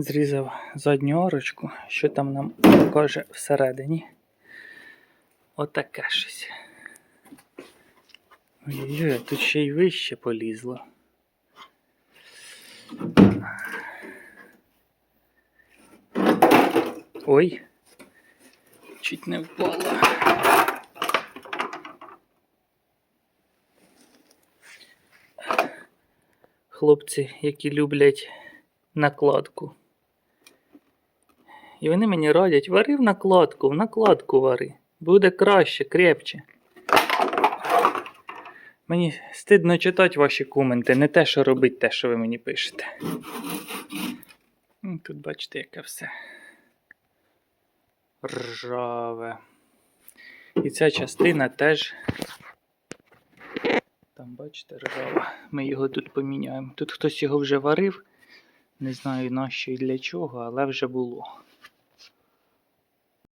Зрізав задню арочку, що там нам покаже всередині. Отаке щось. Ой-ой, тут ще й вище полізло. Ой, чуть не впало. Хлопці, які люблять накладку. І вони мені радять, вари в накладку, в накладку вари. Буде краще, крепче. Мені стидно читати ваші коменти, не те, що робить те, що ви мені пишете. Ну, Тут бачите, яке все. Ржаве. І ця частина теж. Там, бачите, ржава. Ми його тут поміняємо. Тут хтось його вже варив. Не знаю нащо і для чого, але вже було.